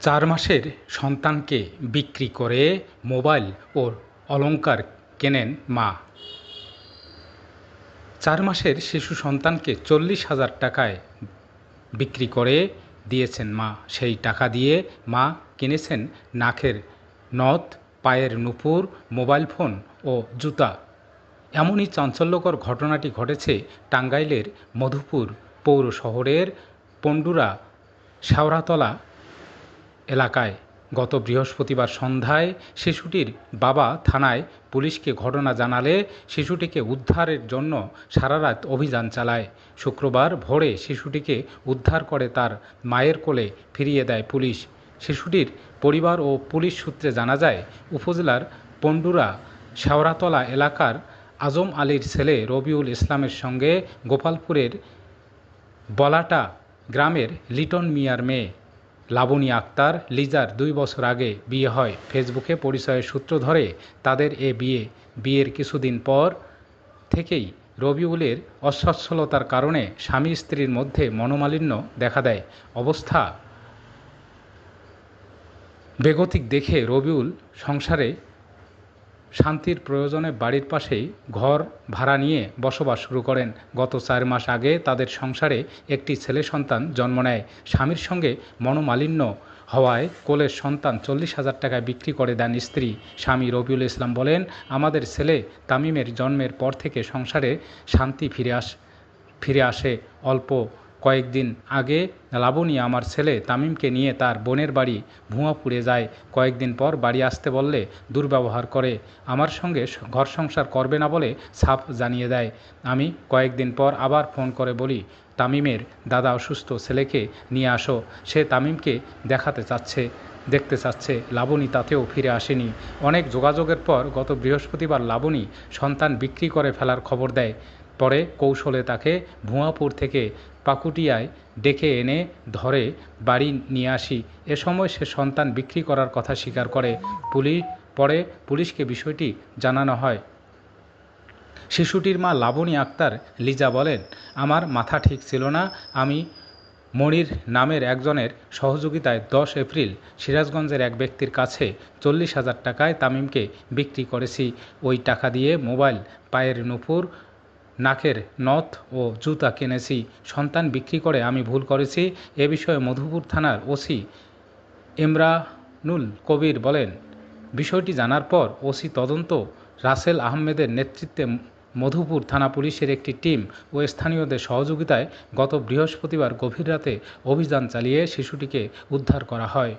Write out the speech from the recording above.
চার মাসের সন্তানকে বিক্রি করে মোবাইল ও অলংকার কেনেন মা। চার মাসের শিশু সন্তানকে চল্লিশ হাজার টাকায় বিক্রি করে দিয়েছেন মা। সেই টাকা দিয়ে মা কিনেছেন নাকের নথ, পায়ের নুপুর, মোবাইল ফোন ও জুতা। এমনই চাঞ্চল্যকর ঘটনাটি ঘটেছে টাঙ্গাইলের মধুপুর পৌর শহরের পণ্ডুরা শেওড়াতলা এলাকায়। গত বৃহস্পতিবার সন্ধ্যায় শিশুটির বাবা থানায় পুলিশকে ঘটনা জানালে শিশুটিকে উদ্ধারের জন্য সারারাত অভিযান চালায়। শুক্রবার ভোরে শিশুটিকে উদ্ধার করে তার মায়ের কোলে ফিরিয়ে দেয় পুলিশ। শিশুটির পরিবার ও পুলিশ সূত্রে জানা যায়, উপজেলার পণ্ডুরা শেওড়াতলা এলাকার আজম আলীর ছেলে রবিউল ইসলামের সঙ্গে গোপালপুরের বলাটা গ্রামের লিটন মিয়ার মেয়ে। লাবণী আক্তার, লিজার দুই বছর আগে বিয়ে হয়। ফেসবুকে পরিচয়ের সূত্র ধরে তাদের এ বিয়ে, বিয়ের কিছুদিন পর থেকেই রবিউলের অসচ্ছলতার কারণে স্বামী স্ত্রীর মধ্যে মনোমালিন্য দেখা দেয়। অবস্থা বেগতিক দেখে রবিউল সংসারে শান্তির প্রয়োজনে বাড়ির পাশেই ঘর ভাড়া নিয়ে বসবাস শুরু করেন। গত চার মাস আগে তাদের সংসারে একটি ছেলে সন্তান জন্ম নেয়। স্বামীর সঙ্গে মনোমালিন্য হওয়ায় কোলের সন্তান চল্লিশ হাজার টাকায় বিক্রি করে দেন স্ত্রী। স্বামী রবিউল ইসলাম বলেন, আমাদের ছেলে তামিমের জন্মের পর থেকে সংসারে শান্তি ফিরে আস, ফিরে আসে। অল্প কয়েকদিন আগে লাবণী আমার ছেলে তামিমকে নিয়ে তার বোনের বাড়ি ভুঁয়াপুরে যায়। কয়েকদিন পর বাড়ি আসতে বললে দুর্ব্যবহার করে, আমার সঙ্গে ঘর সংসার করবে না বলে সাফ জানিয়ে দেয়। আমি কয়েকদিন পর আবার ফোন করে বলি, তামিমের দাদা অসুস্থ, ছেলেকে নিয়ে আসো। সে তামিমকে দেখাতে চাচ্ছে, দেখতে চাচ্ছে। লাবণী তাতেও ফিরে আসেনি। অনেক যোগাযোগের পর গত বৃহস্পতিবার লাবণী সন্তান বিক্রি করে ফেলার খবর দেয়। পরে কৌশলে তাকে ভুঁয়াপুর থেকে পাকুটিয়ায় ডেকে এনে ধরে বাড়ি নিয়ে আসি। এ সময় সে সন্তান বিক্রি করার কথা স্বীকার করে। পুলিশ পরে পুলিশকে বিষয়টি জানানো হয়। শিশুটির মা লাবণী আক্তার লিজা বলেন, আমার মাথা ঠিক ছিল না। আমি মনির নামের একজনের সহযোগিতায় দশ এপ্রিল সিরাজগঞ্জের এক ব্যক্তির কাছে চল্লিশ হাজার টাকায় তামিমকে বিক্রি করেছি। ওই টাকা দিয়ে মোবাইল, পায়ের নুপুর নাকের নথ ও জুতা কিনেছি। সন্তান বিক্রি করে আমি ভুল করেছি। এ বিষয়ে মধুপুর থানার ওসি ইমরানুল কবির বলেন, বিষয়টি জানার পর ওসি তদন্ত, রাসেল আহমেদের নেতৃত্বে মধুপুর থানা পুলিশের একটি টিম ও স্থানীয়দের সহযোগিতায় গত বৃহস্পতিবার গভীর রাতে অভিযান চালিয়ে শিশুটিকে উদ্ধার করা হয়।